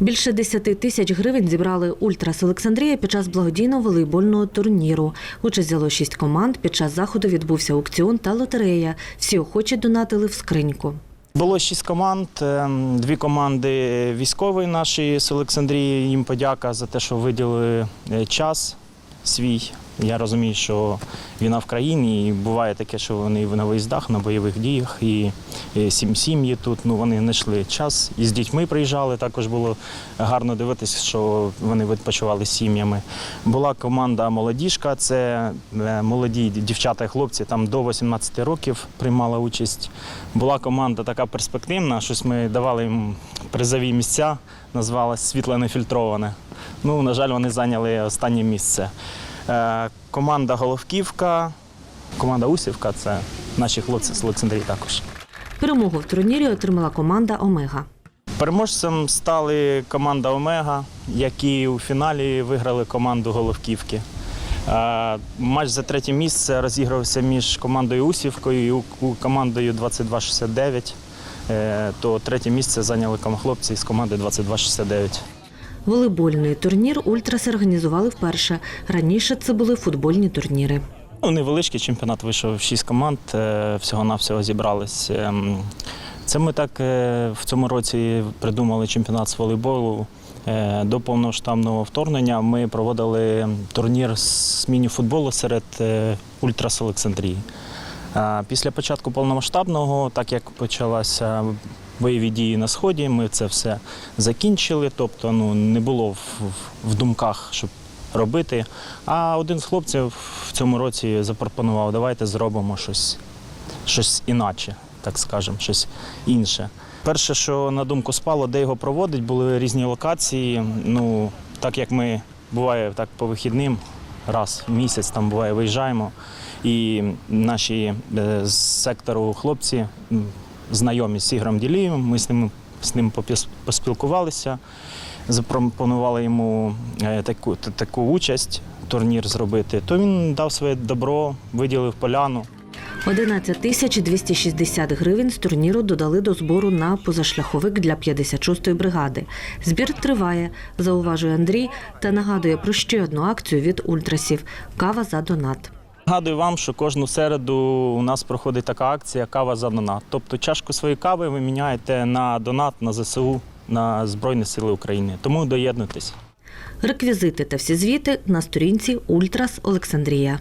Більше 10 тисяч гривень зібрали Ультрас Олександрія під час благодійного волейбольного турніру. Участь взяло шість команд. Під час заходу відбувся аукціон та лотерея. Всі охочі донатили в скриньку. Було шість команд. ем, Дві команди військової нашої з Олександрії. Їм подяка за те, що виділили е, час свій. Я розумію, що війна в країні, і буває таке, що вони на виїздах, на бойових діях, і сім сім'ї тут. Ну вони знайшли час. І з дітьми приїжджали. Також було гарно дивитися, що вони відпочивали з сім'ями. Була команда молодіжка, це е, молоді дівчата і хлопці там до 18 років приймала участь. Була команда така перспективна, щось ми давали їм призові місця, називалась світло нефільтроване. Ну, на жаль, вони зайняли останнє місце. Е, Команда Головківка, команда Усівка це наші хлопці з Олександрії також. Перемогу в турнірі отримала команда Омега. Переможцем стали команда Омега, які у фіналі виграли команду Головківки. Е, Матч за третє місце розігрався між командою Усівкою і командою 2269. Е, То третє місце зайняли хлопці з команди 2269. Волейбольний турнір Ультраси організували вперше. Раніше це були футбольні турніри. Ну, невеличкий чемпіонат вийшов шість команд, е, всього-навсього зібрались. Ем, Це ми так е, в цьому році придумали чемпіонат з волейболу. Е, До повноштабного вторгнення ми проводили турнір з міні-футболу серед Ультрас Олександрії. Після початку повномасштабного, так як почалися бойові дії на сході, ми це все закінчили. Тобто, ну не було в, в думках, щоб робити. А один з хлопців в цьому році запропонував, давайте зробимо щось, щось іначе, так скажемо, щось інше. Перше, що на думку спало, де його проводить, були різні локації. Ну, так як ми буває так по вихідним, раз в місяць там буває, виїжджаємо. І наші е, з сектору хлопці знайомі з Ігорем Ділієм, ми з ним, з ним поспілкувалися, запропонували йому е, таку, таку участь, турнір зробити. То він дав своє добро, виділив поляну. 11 тисяч 260 гривень з турніру додали до збору на позашляховик для 56-ї бригади. Збір триває, зауважує Андрій та нагадує про ще одну акцію від ультрасів кава за донат. Нагадую вам, що кожну середу у нас проходить така акція Кава за донат. Тобто чашку своєї кави ви міняєте на донат на ЗСУ на Збройні Сили України. Тому доєднуйтесь. Реквізити та всі звіти на сторінці Ультрас Олександрія.